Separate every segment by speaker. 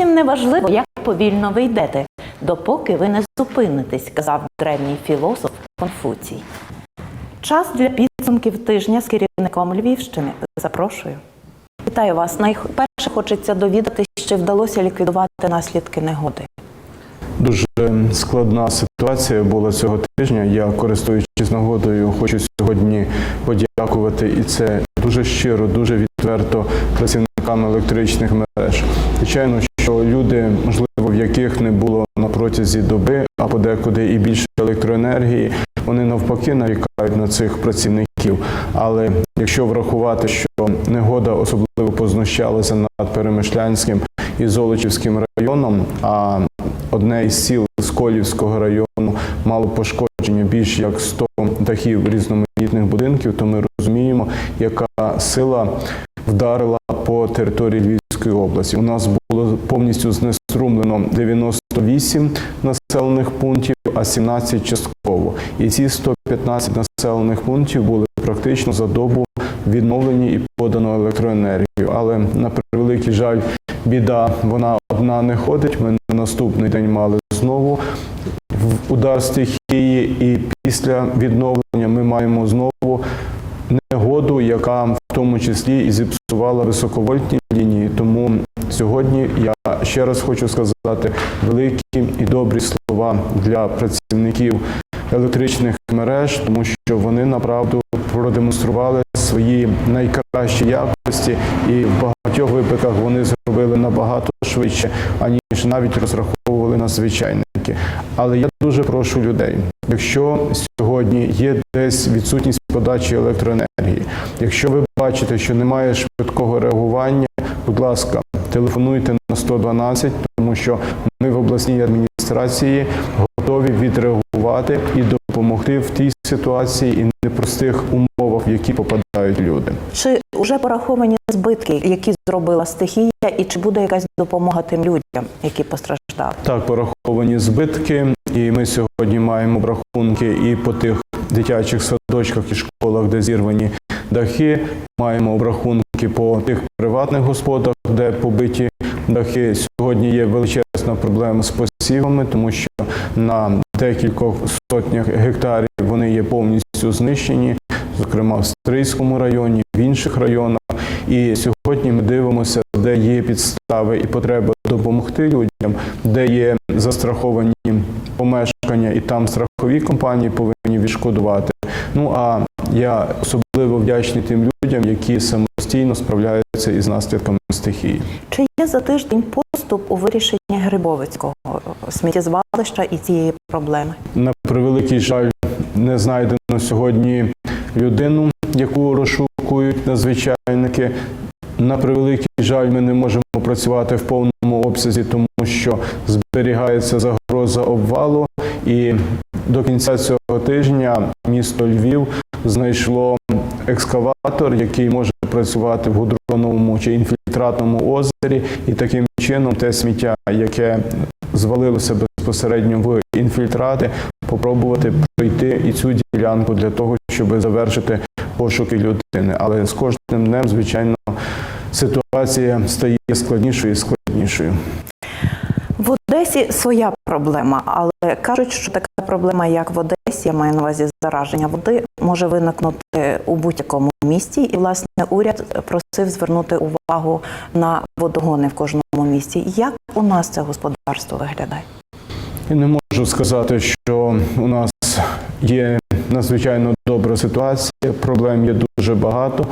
Speaker 1: зовсім не важливо, як повільно ви йдете, допоки ви не зупинитесь, казав древній філософ Конфуцій. Час для підсумків тижня з керівником Львівщини. Запрошую. Вітаю вас. Найперше хочеться довідатись, чи вдалося ліквідувати наслідки негоди.
Speaker 2: Дуже складна ситуація була цього тижня. Я, користуючись нагодою, хочу сьогодні подякувати і це дуже щиро, дуже відверто працівникам електричних мереж. Звичайно, що люди, можливо, в яких не було на протязі доби, а подекуди і більше електроенергії, вони навпаки нарікають на цих працівників. Але якщо врахувати, що негода особливо познущалася над Перемишлянським і Золочівським районом, а одне із сіл Сколівського району мало пошкодження більш як 100 дахів різноманітних будинків, то ми розуміємо, яка сила вдарила по території Львівської області. У нас було повністю знеструмлено 98 населених пунктів, а 17 частково. І ці 115 населених пунктів були практично за добу відновлені і подано електроенергію. Але на превеликий жаль, біда вона одна не ходить. Ми на наступний день мали знову удар стихії, і після відновлення ми маємо знову негоду, яка в тому числі і зіпсувала високовольтні лінії. Тому сьогодні я ще раз хочу сказати великі і добрі слова для працівників електричних мереж, тому що вони направду продемонстрували свої найкращі якості, і в багатьох випадках вони зробили набагато швидше, аніж навіть розраховували на звичайники. Але я дуже прошу людей, якщо сьогодні є десь відсутність подачі електроенергії, якщо ви бачите, що немає швидкого реагування, будь ласка, телефонуйте на 112, тому що ми в обласній адміністрації готові відреагувати і допомогти в тій ситуації і непростих умовах, в які попадають люди.
Speaker 1: Чи вже пораховані збитки, які зробила стихія, і чи буде якась допомога тим людям, які постраждали?
Speaker 2: Так, пораховані збитки, і ми сьогодні маємо обрахунки і по тих дитячих садочках і школах, де зірвані дахи. Маємо обрахунки по тих приватних господах, де побиті дахи. Сьогодні є величезна проблема з посівами, тому що на декількох сотнях гектарів вони є повністю знищені, зокрема в Стрийському районі, в інших районах. І сьогодні ми дивимося, де є підстави і потреба допомогти людям, де є застраховані помешкання, і там страхові компанії повинні відшкодувати. Ну а я особливо вдячний тим людям, які самостійно справляються із наслідками стихії.
Speaker 1: Чи є за тиждень поступ у вирішенні Грибовицького сміттєзвалища і цієї проблеми?
Speaker 2: На превеликий жаль, не знайдено сьогодні людину, яку розшукують надзвичайники. На превеликий жаль, ми не можемо працювати в повному обсязі, тому що зберігається загроза обвалу. І до кінця цього тижня місто Львів знайшло екскаватор, який може працювати в гудроновому чи інфільтратному озері, і таким чином те сміття, яке звалилося безпосередньо в інфільтрати, попробувати пройти і цю ділянку для того, щоб завершити пошуки людини. Але з кожним днем, звичайно, ситуація стає складнішою і складнішою.
Speaker 1: В Одесі своя проблема, але кажуть, що така проблема, як в Одесі, я маю на увазі зараження води, може виникнути у будь-якому місті. І власне уряд просив звернути увагу на водогони в кожному місті. Як у нас це господарство виглядає?
Speaker 2: Я не можу сказати, що у нас є надзвичайно добра ситуація, проблем є дуже багато.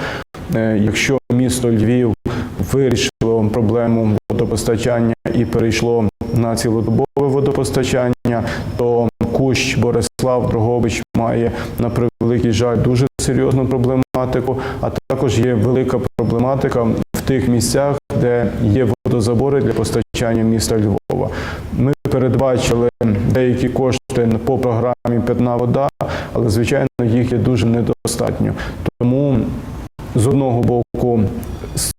Speaker 2: Е, Якщо місто Львів вирішило проблему водопостачання і перейшло на цілодобове водопостачання, то Кущ Борислав Дрогович має на превеликий жаль дуже серйозну проблематику, а також є велика проблематика тих місцях, де є водозабори для постачання міста Львова. Ми передбачили деякі кошти по програмі Питна вода, але звичайно їх є дуже недостатньо. Тому з одного боку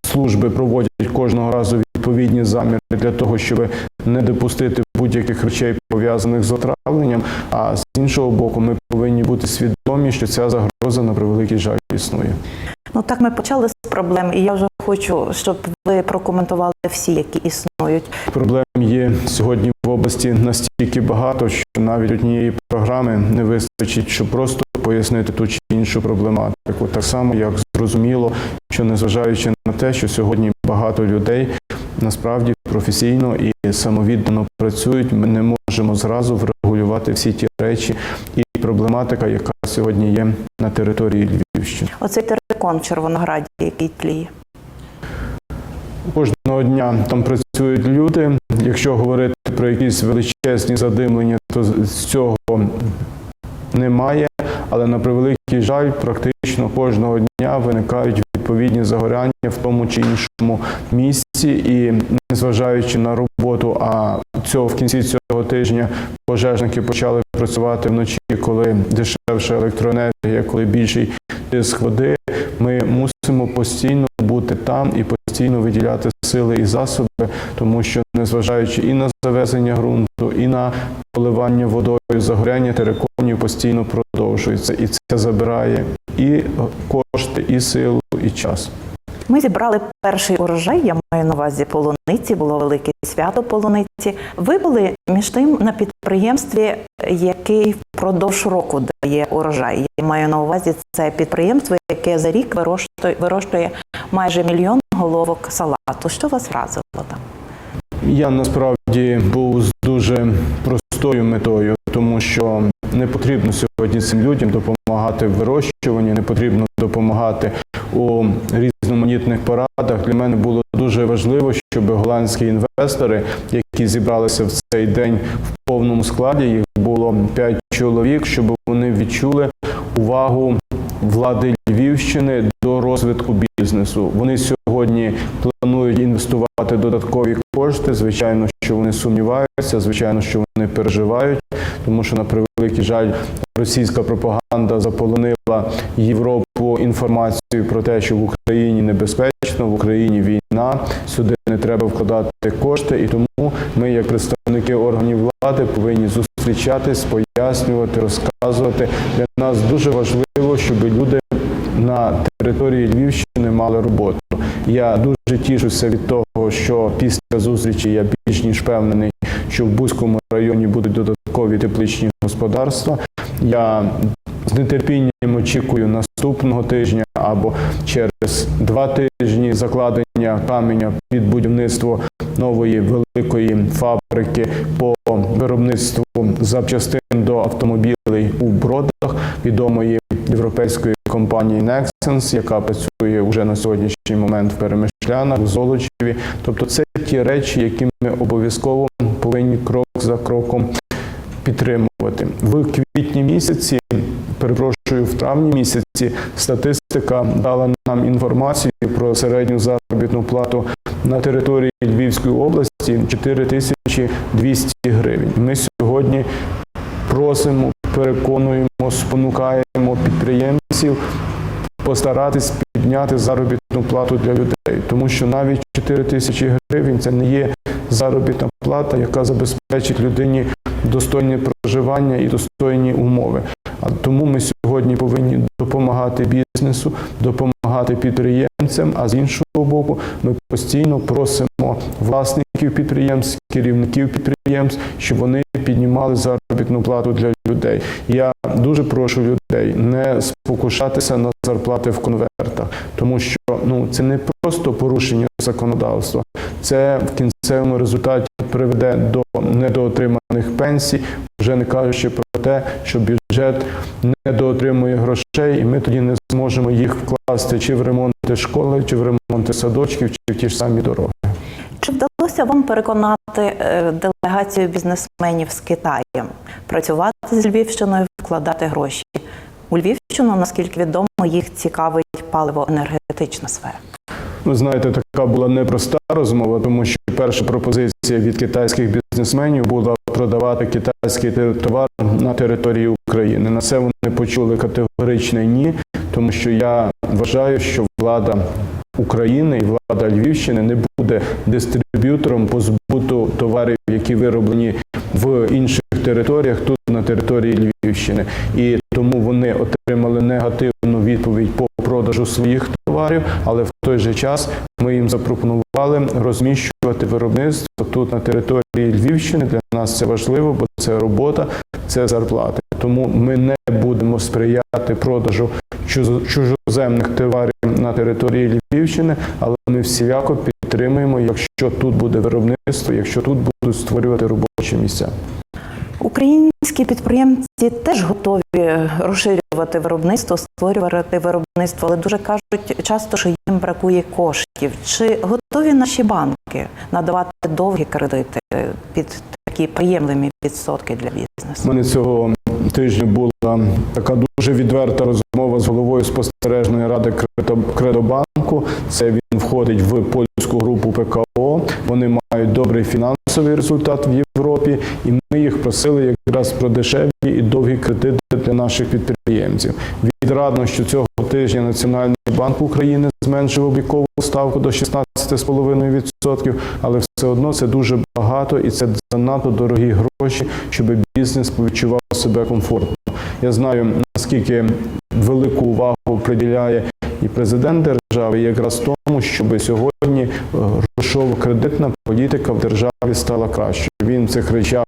Speaker 2: служби проводять кожного разу відповідні заміри для того, щоб не допустити будь-яких речей пов'язаних з отравленням. А з іншого боку, ми повинні бути свідомі, що ця загроза на превеликий жаль існує.
Speaker 1: Ну так ми почали з проблем, і я вже хочу, щоб ви прокоментували всі, які існують.
Speaker 2: Проблем є сьогодні в області настільки багато, що навіть однієї програми не вистачить, щоб просто пояснити ту чи іншу проблематику. Так само, як зрозуміло, що незважаючи на те, що сьогодні багато людей насправді професійно і самовіддано працюють, ми не можемо зразу врегулювати всі ті речі і проблематика, яка сьогодні є на території Львівщини.
Speaker 1: Оцей терикон в Червонограді, який тліє.
Speaker 2: Кожного дня там працюють люди. Якщо говорити про якісь величезні задимлення, то з цього немає. Але на превеликий жаль, практично кожного дня виникають відповідні загоряння в тому чи іншому місці, і незважаючи на роботу, а цього в кінці цього тижня пожежники почали працювати вночі, коли дешевша електроенергія, коли більший тиск води. Ми мусимо постійно бути там і постійно виділяти сили і засоби, тому що незважаючи і на завезення ґрунту, і на поливання водою, загоряння териконів постійно продовжується, і це забирає і кошти, і силу, і час.
Speaker 1: Ми зібрали перший урожай, я маю на увазі полуниці, було велике свято полуниці. Ви були між тим на підприємстві, який впродовж року дає урожай. Я маю на увазі це підприємство, яке за рік вирощує, вирощує майже мільйон головок салату. Що вас вразило там?
Speaker 2: Я насправді був з дуже простою метою, тому що не потрібно сьогодні цим людям допомагати в вирощуванні, не потрібно допомагати у різноманітних порадах. Для мене було дуже важливо, щоб голландські інвестори, які зібралися в цей день в повному складі, їх було 5 чоловік, щоб вони відчули увагу влади Львівщини до розвитку бізнесу. Вони сьогодні планують інвестувати додаткові кошти. Звичайно, що вони сумніваються, звичайно, що вони переживають, тому що на превеликий жаль, російська пропаганда заполонила Європу інформацією про те, що в Україні небезпечно, в Україні війна, сюди не треба вкладати кошти, і тому ми, як представники органів влади, повинні зустрічатись, пояснювати, розказувати. Для нас дуже важливо, щоб люди на території Львівщини мали роботу. Я дуже тішуся від того, що після зустрічі я більш ніж впевнений, що в Бузькому районі будуть додаткові тепличні господарства. Я з нетерпінням очікую наступного тижня або через два тижні закладення каменя під будівництво нової великої фабрики по виробництву запчастин до автомобілей у бродах відомої європейської компанії Nexens, яка працює вже на сьогоднішній момент в Перемишлянах, в Золочеві. Тобто це ті речі, які ми обов'язково повинні крок за кроком підтримувати. В квітні місяці, перепрошую, в травні місяці статистика дала нам інформацію про середню заробітну плату на території Львівської області 4200 гривень. Ми сьогодні просимо, переконуємо, спонукаємо підприємців постаратись підняти заробітну плату для людей, тому що навіть 4 тисячі гривень це не є заробітна плата, яка забезпечить людині достойне проживання і достойні умови. А тому ми сьогодні повинні допомагати бізнесу, допомагати підприємцям. А з іншого боку, ми постійно просимо власників підприємств, керівників підприємств, щоб вони піднімали заробітну плату для людей. Я дуже прошу людей не спокушатися на зарплати в конвертах, тому що ну це не просто порушення законодавства, це в кінцевому результаті приведе до недоотриманих пенсій, вже не кажучи про те, що бюджет недоотримує грошей, і ми тоді не зможемо їх вкласти чи в ремонти школи, чи в ремонти садочків, чи в ті ж самі дороги.
Speaker 1: Чи вдалося вам переконати е, делегацію бізнесменів з Китаю працювати з Львівщиною, вкладати гроші? У Львівщину, наскільки відомо, їх цікавить паливо-енергетична сфера.
Speaker 2: Ви знаєте, така була непроста розмова, тому що перша пропозиція від китайських бізнесменів була продавати китайський товар на території України. На це вони почули категоричне ні, тому що я вважаю, що влада України і влада Львівщини не буде дистриб'ютором по збуту товарів, які вироблені в інших територіях, тут на території Львівщини. І тому вони отримали негативну відповідь по продажу своїх товарів, але в той же час ми їм запропонували розміщувати виробництво тут на території Львівщини. Для нас це важливо, бо це робота, це зарплати. Тому ми не будемо сприяти продажу чужоземних товарів на території Львівщини, але ми всіляко підтримуємо, якщо тут буде виробництво, якщо тут будуть створювати робочі місця.
Speaker 1: Українські підприємці теж готові розширювати виробництво, створювати виробництво, але дуже кажуть часто, що їм бракує коштів. Чи готові наші банки надавати довгі кредити під такі приємливі відсотки для
Speaker 2: У
Speaker 1: бізнесу?
Speaker 2: мене цього тижня була така дуже відверта розмова з головою спостережної ради Кредо- Кредобанку. Це він входить в польську групу ПКО. Вони мають добрий фінансовий результат в Європі, і ми їх просили якраз про дешеві і довгі кредити для наших підприємців. Відрадно, що цього тижня Національний банк України зменшив облікову ставку до 16,5%, але все одно це дуже багато і це занадто дорогі гроші, щоб бізнес відчував себе комфортно. Я знаю, наскільки велику увагу приділяє і президент держави, якраз тому, щоб сьогодні е, грошово-кредитна політика в державі стала кращою. Він в цих речах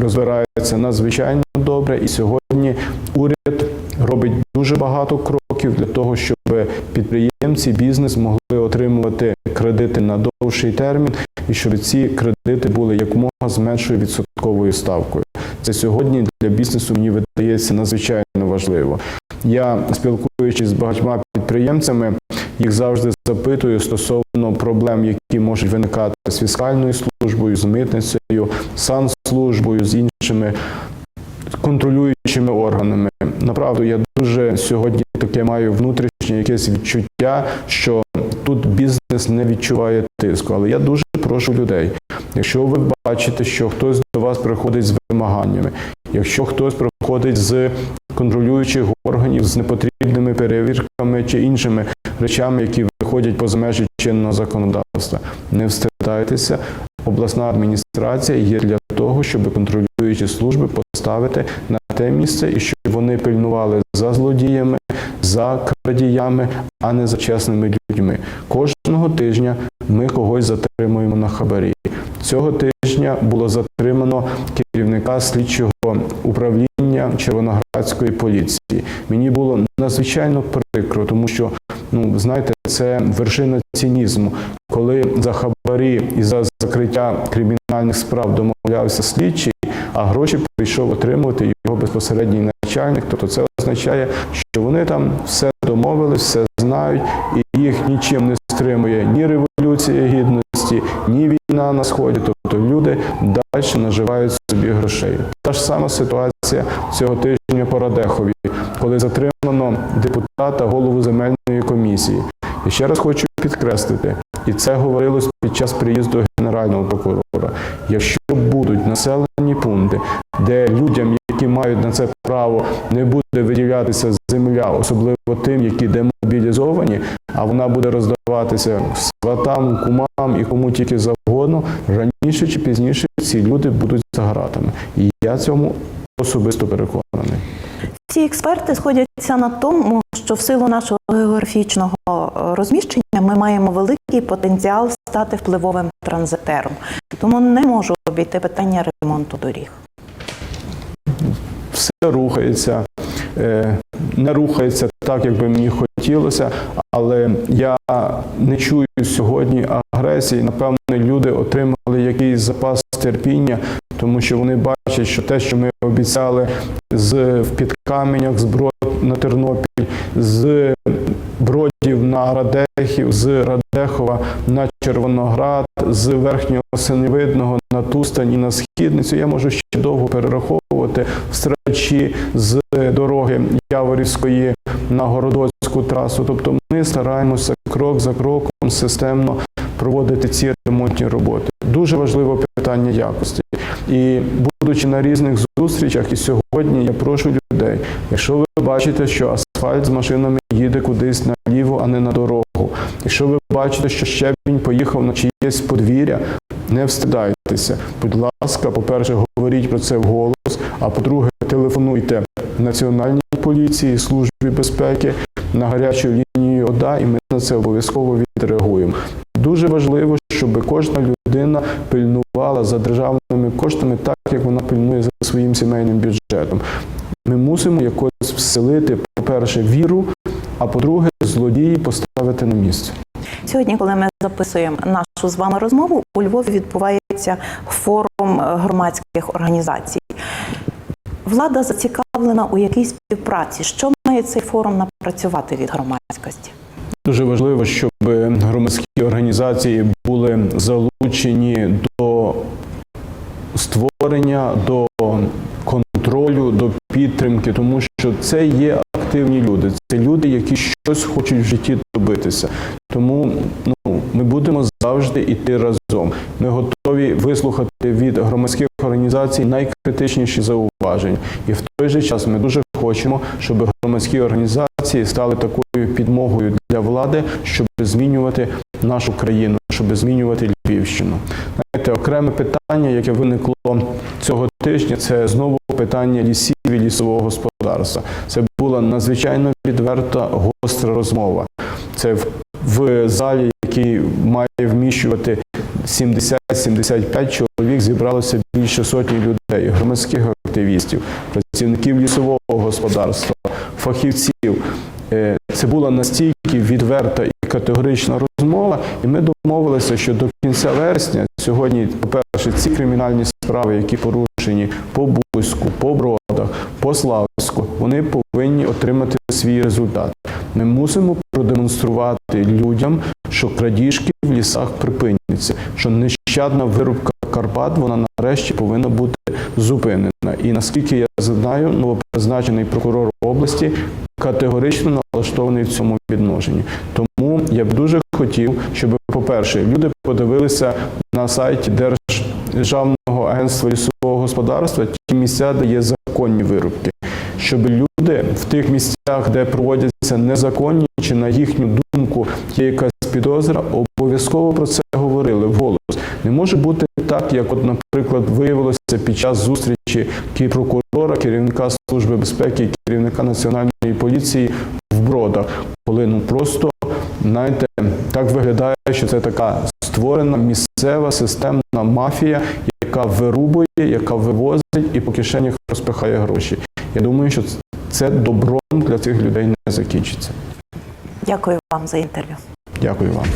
Speaker 2: розбирається надзвичайно добре, і сьогодні уряд робить дуже багато кроків для того, щоб підприємці, бізнес могли отримувати кредити на довший термін, і щоб ці кредити були якомога з меншою відсотковою ставкою. Це сьогодні для бізнесу мені видається надзвичайно важливо. Я спілкуючись з багатьма підприємцями, їх завжди запитую стосовно проблем, які можуть виникати з фіскальною службою, з митницею, санслужбою, з іншими контролюючими органами. Направду, я дуже сьогодні таке маю внутрішнє якесь відчуття, що тут бізнес не відчуває тиску. Але я дуже прошу людей, якщо ви бачите, що хтось до вас приходить з вимаганнями, якщо хтось приходить з контролюючих органів з непотрібними перевірками чи іншими речами, які виходять поза межі чинного законодавства, не встидайтеся. Обласна адміністрація є для того, щоб контролюючі служби поставити на те місце і щоб вони пильнували за злодіями, за крадіями, а не за чесними людьми. Кожного тижня ми когось затримуємо на хабарі. Цього тижня було затримано керівника слідчого управління Червоноградської поліції. Мені було надзвичайно прикро, тому що ну знаєте, це вершина цинізму, коли за хабарі і за закриття кримінальних справ домовлявся слідчий, а гроші прийшов отримувати його безпосередній начальник. Тобто це означає, що вони там все домовились, все знають, і їх нічим не стримує ні революція гідності, ні війна на сході. Тобто люди далі наживають собі грошей. Та ж сама ситуація цього тижня по Радехові, коли затримано депутата голову земельної комісії. І ще раз хочу підкреслити, і це говорилось під час приїзду генерального прокурора. Якщо будуть населені пункти, де людям, які мають на це право, не буде виділятися земля, особливо тим, які демобілізовані, а вона буде роздаватися сватам, кумам і кому тільки завгодно, раніше чи пізніше ці люди будуть за гратами. І я цьому особисто переконаний.
Speaker 1: Ці експерти сходяться на тому, що в силу нашого географічного е, розміщення ми маємо великий потенціал стати впливовим транзитером. Тому не можу обійти питання ремонту доріг.
Speaker 2: все рухається, е, не рухається так, як би мені хотілося, але я не чую сьогодні агресії. Напевно, люди отримали якийсь запас терпіння, тому що вони бачать, що те, що ми обіцяли з в Підкам'янях, з Брод на Тернопіль, з Бродів на Радехів, з Радехова на Червоноград, з Верхнього Синевидного на Тустань і на Східницю. Я можу ще довго перераховувати встречі з дороги Яворівської на Городоцьку трасу. Тобто ми стараємося крок за кроком системно проводити ці ремонтні роботи. Дуже важливе питання якості. І будучи на різних зустрічах, і сьогодні я прошу людей, якщо ви бачите, що асфальт з машинами їде кудись наліво, а не на дорогу, якщо ви бачите, що щебінь поїхав на чиєсь подвір'я, Не встидайтеся. Будь ласка, по-перше, говоріть про це вголос, а по-друге, телефонуйте Національній поліції, службі безпеки на гарячу лінію ОДА, і ми на це обов'язково відреагуємо. Дуже важливо, щоб кожна людина пильнувала за державними коштами, так як вона пильнує за своїм сімейним бюджетом. Ми мусимо якось вселити, по-перше, віру, а по-друге, злодії поставити на місце.
Speaker 1: Сьогодні, коли ми записуємо нашу з вами розмову, у Львові відбувається форум е, громадських організацій. Влада зацікавлена у якій співпраці. Що має цей форум напрацювати від громадськості?
Speaker 2: Дуже важливо, щоб громадські організації були залучені до створення, до контролю, до підтримки, тому що це є активні люди. Це люди, які щось хочуть в житті добитися. Тому ну, ми будемо завжди йти разом. Ми готові вислухати від громадських організацій найкритичніші зауваження. І в той же час ми дуже хочемо, щоб громадські організації стали такою підмогою для влади, щоб змінювати нашу країну, щоб змінювати Львівщину. Знаєте, окреме питання, яке виникло цього тижня, це знову питання лісів і лісового господарства. Це була надзвичайно відверта гостра розмова. Це в, залі, який має вміщувати 70-75 чоловік, зібралося більше сотні людей, громадських активістів, працівників лісового господарства, фахівців. Е, Це була настільки відверта і категорична розмова, і ми домовилися, що до кінця вересня сьогодні, по-перше, ці кримінальні справи, які порушені по Бузьку, по Бродах, по Славську, вони повинні отримати свій результат. Ми мусимо продемонструвати людям, що крадіжки в лісах припиняться, що нещадна вирубка Карпат вона нарешті повинна бути зупинена. І наскільки я знаю, новопризначений прокурор області категорично налаштований в цьому відношенні. Тому я б дуже хотів, щоб, по-перше, люди подивилися на сайті Державного агентства лісового господарства ті місця, де є законні вирубки, щоб люди в тих місцях, де проводяться незаконні, чи на їхню думку є якась підозра, обов'язково про це говорили вголос. Не може бути так, як, от, наприклад, виявилося під час зустрічі прокурора, керівника служби безпеки, керівника національної поліції в бродах, коли ну просто знаєте, так виглядає, що це така створена місцева системна мафія, яка вирубує, яка вивозить і по кишенях розпихає гроші. Я думаю, що це добром для цих людей не закінчиться.
Speaker 1: Дякую вам за інтерв'ю.
Speaker 2: Дякую вам.